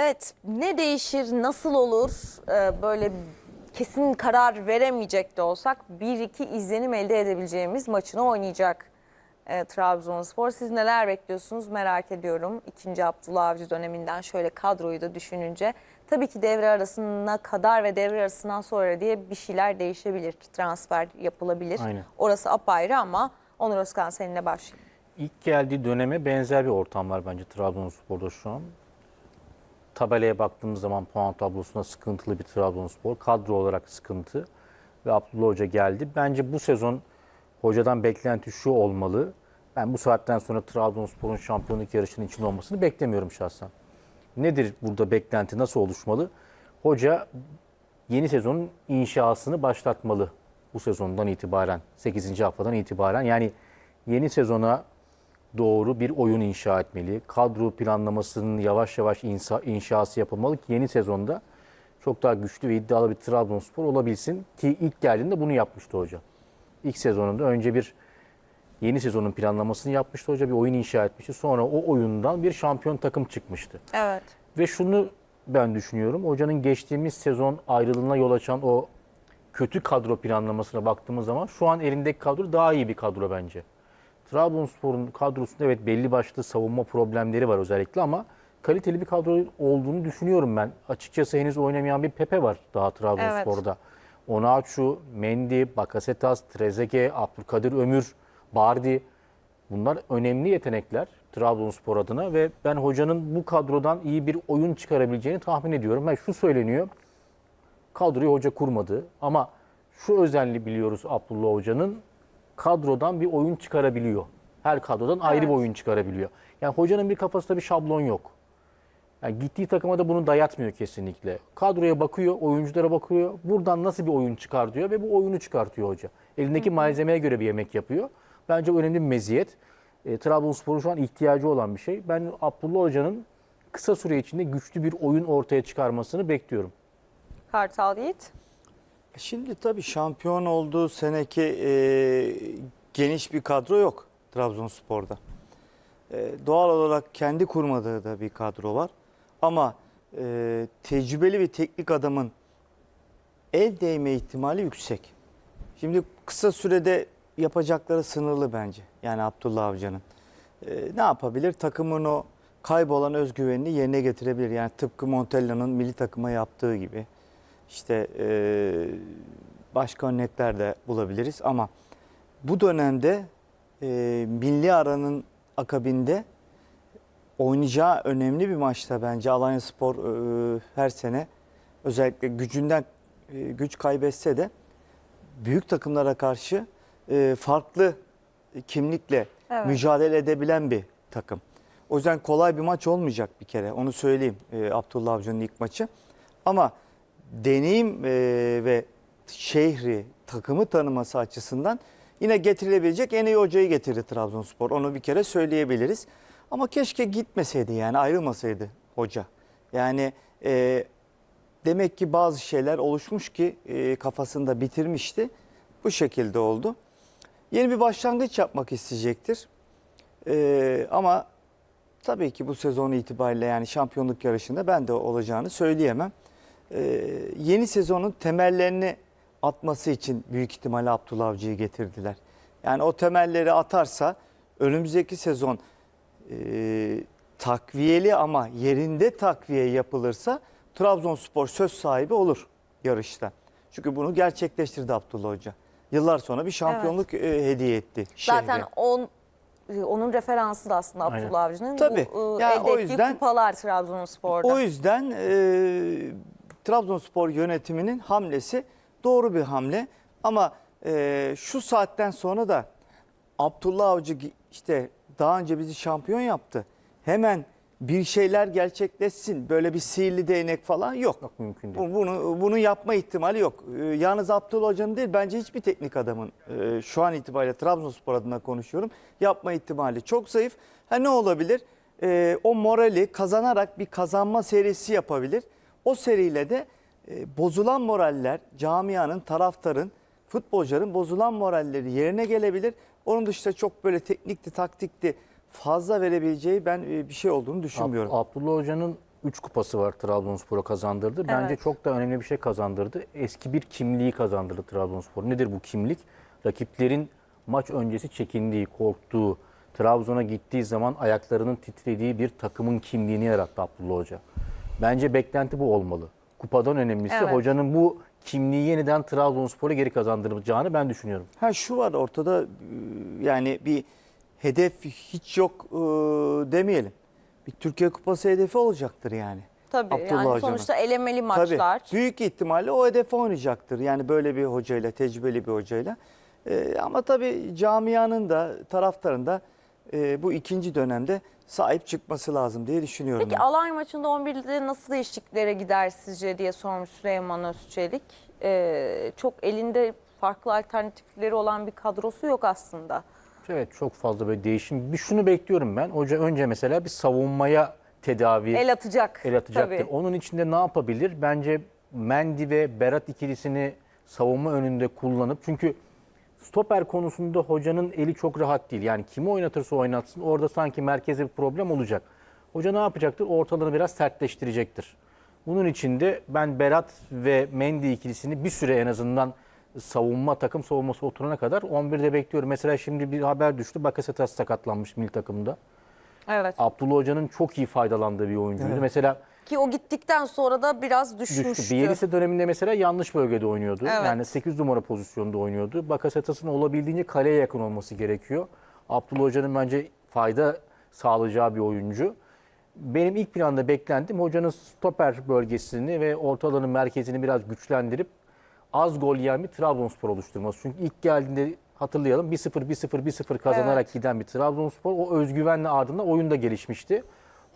Evet, ne değişir, nasıl olur? Ee, böyle kesin karar veremeyecek de olsak bir iki izlenim elde edebileceğimiz maçını oynayacak e, Trabzonspor. Siz neler bekliyorsunuz merak ediyorum. İkinci Abdullah Avcı döneminden şöyle kadroyu da düşününce. Tabii ki devre arasına kadar ve devre arasından sonra diye bir şeyler değişebilir. Transfer yapılabilir. Aynen. Orası apayrı ama Onur Özkan seninle başlayayım. İlk geldiği döneme benzer bir ortam var bence Trabzonspor'da şu an. Tabelaya baktığımız zaman puan tablosunda sıkıntılı bir Trabzonspor. Kadro olarak sıkıntı. Ve Abdullah Hoca geldi. Bence bu sezon hocadan beklenti şu olmalı. Ben bu saatten sonra Trabzonspor'un şampiyonluk yarışının içinde olmasını beklemiyorum şahsen. Nedir burada beklenti? Nasıl oluşmalı? Hoca yeni sezonun inşasını başlatmalı bu sezondan itibaren. 8. haftadan itibaren. Yani yeni sezona doğru bir oyun inşa etmeli. Kadro planlamasının yavaş yavaş insa, inşası yapılmalı ki yeni sezonda çok daha güçlü ve iddialı bir Trabzonspor olabilsin. Ki ilk geldiğinde bunu yapmıştı hoca. İlk sezonunda önce bir yeni sezonun planlamasını yapmıştı hoca. Bir oyun inşa etmişti. Sonra o oyundan bir şampiyon takım çıkmıştı. Evet. Ve şunu ben düşünüyorum. Hocanın geçtiğimiz sezon ayrılığına yol açan o kötü kadro planlamasına baktığımız zaman şu an elindeki kadro daha iyi bir kadro bence. Trabzonspor'un kadrosunda evet belli başlı savunma problemleri var özellikle ama kaliteli bir kadro olduğunu düşünüyorum ben. Açıkçası henüz oynamayan bir Pepe var daha Trabzonspor'da. Onaçu, Mendy, Bakasetas, Trezeguet, Abdülkadir Ömür, Bardi bunlar önemli yetenekler Trabzonspor adına ve ben hocanın bu kadrodan iyi bir oyun çıkarabileceğini tahmin ediyorum. Ben şu söyleniyor. Kadroyu hoca kurmadı ama şu özelliği biliyoruz Abdullah Hoca'nın kadrodan bir oyun çıkarabiliyor. Her kadrodan ayrı bir Evet. oyun çıkarabiliyor. Yani hocanın bir kafasında bir şablon yok. Yani gittiği takıma da bunu dayatmıyor kesinlikle. Kadroya bakıyor, oyunculara bakıyor. Buradan nasıl bir oyun çıkar diyor ve bu oyunu çıkartıyor hoca. Elindeki malzemeye göre bir yemek yapıyor. Bence önemli bir meziyet. E, Trabzonspor'un şu an ihtiyacı olan bir şey. Ben Abdullah Hoca'nın kısa süre içinde güçlü bir oyun ortaya çıkarmasını bekliyorum. Kartal Yiğit. Şimdi tabii şampiyon olduğu seneki e, geniş bir kadro yok Trabzonspor'da. E, doğal olarak kendi kurmadığı da bir kadro var. Ama e, tecrübeli bir teknik adamın el değme ihtimali yüksek. Şimdi kısa sürede yapacakları sınırlı bence. Yani Abdullah Avcı'nın. E, ne yapabilir? Takımın o kaybolan özgüvenini yerine getirebilir. Yani tıpkı Montella'nın milli takıma yaptığı gibi. İşte e, başka örnekler de bulabiliriz ama bu dönemde e, milli aranın akabinde oynayacağı önemli bir maçta bence Alanya Spor e, her sene özellikle gücünden e, güç kaybetse de büyük takımlara karşı e, farklı kimlikle Evet. mücadele edebilen bir takım. O yüzden kolay bir maç olmayacak bir kere. Onu söyleyeyim e, Abdullah Avcı'nın ilk maçı. Ama deneyim e, ve şehri, takımı tanıması açısından yine getirilebilecek en iyi hocayı getirdi Trabzonspor. Onu bir kere söyleyebiliriz. Ama keşke gitmeseydi yani ayrılmasaydı hoca. Yani e, demek ki bazı şeyler oluşmuş ki e, kafasında bitirmişti. Bu şekilde oldu. Yeni bir başlangıç yapmak isteyecektir. E, ama tabii ki bu sezon itibariyle yani şampiyonluk yarışında ben de olacağını söyleyemem. Ee, yeni sezonun temellerini atması için büyük ihtimalle Abdullah Avcı'yı getirdiler. Yani o temelleri atarsa önümüzdeki sezon e, takviyeli ama yerinde takviye yapılırsa Trabzonspor söz sahibi olur yarışta. Çünkü bunu gerçekleştirdi Abdullah Hoca. Yıllar sonra bir şampiyonluk e, hediye etti şehre. Zaten on, onun referansı da aslında. Abdullah Avcı'nın. Tabii. Bu, e, Yani elde o ettiği yüzden- kupalar Trabzonspor'da. O yüzden e, Trabzonspor yönetiminin hamlesi doğru bir hamle. Ama e, şu saatten sonra da Abdullah Avcı işte daha önce bizi şampiyon yaptı. Hemen bir şeyler gerçekleşsin. Böyle bir sihirli değnek falan yok. Yok mümkün değil. Bu- Bunu bunu yapma ihtimali yok. Ee, Yalnız Abdullah Hoca'nın değil bence hiçbir teknik adamın e, şu an itibariyle Trabzonspor adına konuşuyorum. Yapma ihtimali çok zayıf. Ha ne olabilir? Ee, o morali kazanarak bir kazanma serisi yapabilir. O seriyle de e, bozulan moraller camianın, taraftarın, futbolcuların bozulan moralleri yerine gelebilir. Onun dışında çok böyle teknikti, taktikti fazla verebileceği ben e, bir şey olduğunu düşünmüyorum. Ab- Abdullah Hoca'nın 3 kupası var Trabzonspor'a kazandırdı. Bence Evet. çok da önemli bir şey kazandırdı. Eski bir kimliği kazandırdı Trabzonspor. Nedir bu kimlik? Rakiplerin maç öncesi çekindiği, korktuğu, Trabzon'a gittiği zaman ayaklarının titrediği bir takımın kimliğini yarattı Abdullah Hoca. Bence beklenti bu olmalı. Kupadan önemlisi Evet. hocanın bu kimliği yeniden Trabzonspor'a geri kazandıracağını ben düşünüyorum. Ha şu var ortada e, yani bir hedef hiç yok e, demeyelim. Bir Türkiye Kupası hedefi olacaktır yani. Tabii Abdullah yani Hoca'nın. sonuçta elemeli Tabii. maçlar. Büyük ihtimalle o hedefe oynayacaktır. Yani böyle bir hocayla, tecrübeli bir hocayla. E, ama tabii camianın da taraftarın da e, bu ikinci dönemde sahip çıkması lazım diye düşünüyorum. Peki ben. Alanya maçında 11'de nasıl değişikliklere gider sizce diye sormuş Süleyman Özçelik. Ee, çok elinde farklı alternatifleri olan bir kadrosu yok aslında. Evet çok fazla böyle değişim. Bir şunu bekliyorum ben. Hoca önce mesela bir savunmaya tedavi El atacak. el atacaktır. Tabii. Onun içinde ne yapabilir? Bence Mendy ve Berat ikilisini savunma önünde kullanıp çünkü stoper konusunda hocanın eli çok rahat değil. Yani kimi oynatırsa oynatsın orada sanki merkezde bir problem olacak. Hoca ne yapacaktır? Ortalarını biraz sertleştirecektir. Bunun için de ben Berat ve Mendy ikilisini bir süre en azından savunma takım savunması oturana kadar 11'de bekliyorum. Mesela şimdi bir haber düştü. Bakasetas sakatlanmış milli takımda. Evet. Abdullah Hoca'nın çok iyi faydalandığı bir oyuncuydu. Evet. Mesela Ki o gittikten sonra da biraz düşmüştü. düştü. Bielsa döneminde mesela yanlış bölgede oynuyordu. Evet. Yani 8 numara pozisyonda oynuyordu. Bakasetas'ın olabildiğince kaleye yakın olması gerekiyor. Abdullah Hoca'nın bence fayda sağlayacağı bir oyuncu. Benim ilk planda beklentim hocanın stoper bölgesini ve orta alanın merkezini biraz güçlendirip az gol yiyen bir Trabzonspor oluşturması. Çünkü ilk geldiğinde hatırlayalım 1-0 1-0 1-0 kazanarak Evet. giden bir Trabzonspor o özgüvenle ardından oyunda gelişmişti.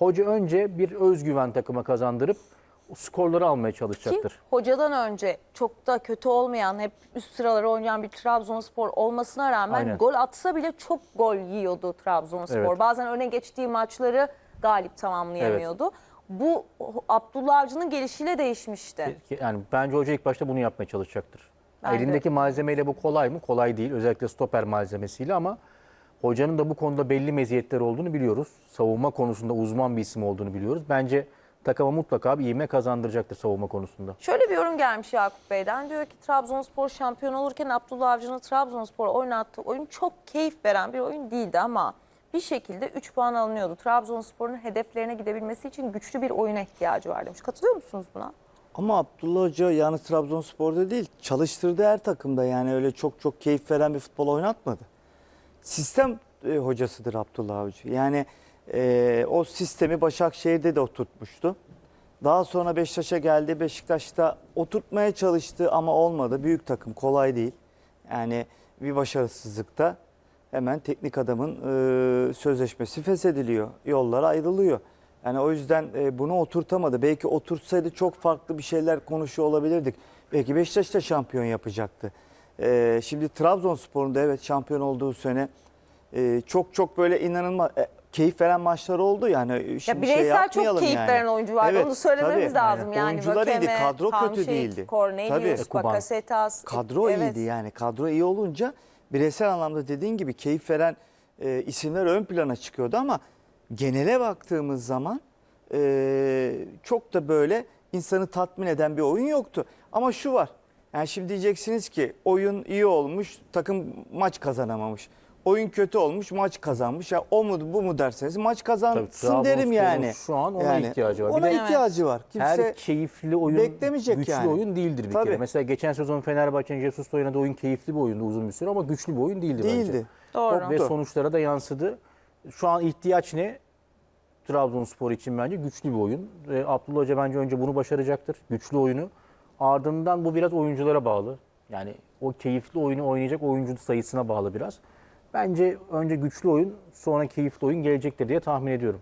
Hoca önce bir özgüven takıma kazandırıp skorları almaya Ki çalışacaktır. hocadan önce çok da kötü olmayan, hep üst sıraları oynayan bir Trabzonspor olmasına rağmen Aynen. gol atsa bile çok gol yiyordu Trabzonspor. Evet. Bazen öne geçtiği maçları galip tamamlayamıyordu. Bu Abdullah Avcı'nın gelişiyle değişmişti. Ki- Yani bence hoca ilk başta bunu yapmaya çalışacaktır. Ben de. Elindeki malzemeyle bu kolay mı? Kolay değil. Özellikle stoper malzemesiyle ama hocanın da bu konuda belli meziyetleri olduğunu biliyoruz. Savunma konusunda uzman bir isim olduğunu biliyoruz. Bence takıma mutlaka bir ivme kazandıracaktır savunma konusunda. Şöyle bir yorum gelmiş Yakup Bey'den. Diyor ki Trabzonspor şampiyon olurken Abdullah Avcı'nın Trabzonspor oynattığı oyun çok keyif veren bir oyun değildi ama bir şekilde 3 puan alınıyordu. Trabzonspor'un hedeflerine gidebilmesi için güçlü bir oyuna ihtiyacı var demiş. Katılıyor musunuz buna? Ama Abdullah Hoca yalnız Trabzonspor'da değil, çalıştırdığı her takımda yani öyle çok çok keyif veren bir futbol oynatmadı. Sistem e, hocasıdır Abdullah Avcı. Yani e, o sistemi Başakşehir'de de oturtmuştu. Daha sonra Beşiktaş'a geldi. Beşiktaş'ta oturtmaya çalıştı ama olmadı. Büyük takım kolay değil. Yani bir başarısızlıkta hemen teknik adamın e, sözleşmesi feshediliyor. Yollara ayrılıyor. Yani o yüzden e, bunu oturtamadı. Belki oturtsaydı çok farklı bir şeyler konuşuyor olabilirdik. Belki Beşiktaş da şampiyon yapacaktı. E, şimdi Trabzonspor'un da evet şampiyon olduğu sene e, çok çok böyle inanılmaz e, keyif veren maçlar oldu. Yani şimdi şey bireysel çok yapmayalım keyif yani. veren oyuncu vardı. Evet, Onu söylememiz tabii. lazım yani. Oyuncular iyiydi, Vakeme, kadro kötü Hamşik, değildi. Cornelius. Bakasetas. Kadro Evet. iyiydi yani. Kadro iyi olunca bireysel anlamda dediğin gibi keyif veren e, isimler ön plana çıkıyordu ama genele baktığımız zaman e, çok da böyle insanı tatmin eden bir oyun yoktu. Ama şu var. Yani şimdi diyeceksiniz ki oyun iyi olmuş, takım maç kazanamamış. Oyun kötü olmuş, maç kazanmış. Ya o mu bu mu derseniz maç Tabii kazansın derim Trabzonspor'un yani. şu an ona Yani ihtiyacı var. Bir Ona de- ihtiyacı var. Kimse Her keyifli oyun beklemeyecek güçlü yani. oyun değildir bir Tabii. kere. Mesela geçen sezon Fenerbahçe'nin Jesus'la oynadığı oyun keyifli bir oyundu uzun bir süre ama güçlü bir oyun değildi, bence. değildi. Doğru. Ve sonuçlara da yansıdı. Şu an ihtiyaç ne? Trabzonspor için bence güçlü bir oyun. Ve Abdullah Hoca bence önce bunu başaracaktır. Güçlü oyunu. Ardından bu biraz oyunculara bağlı. Yani o keyifli oyunu oynayacak oyuncu sayısına bağlı biraz. Bence önce güçlü oyun, sonra keyifli oyun gelecektir diye tahmin ediyorum.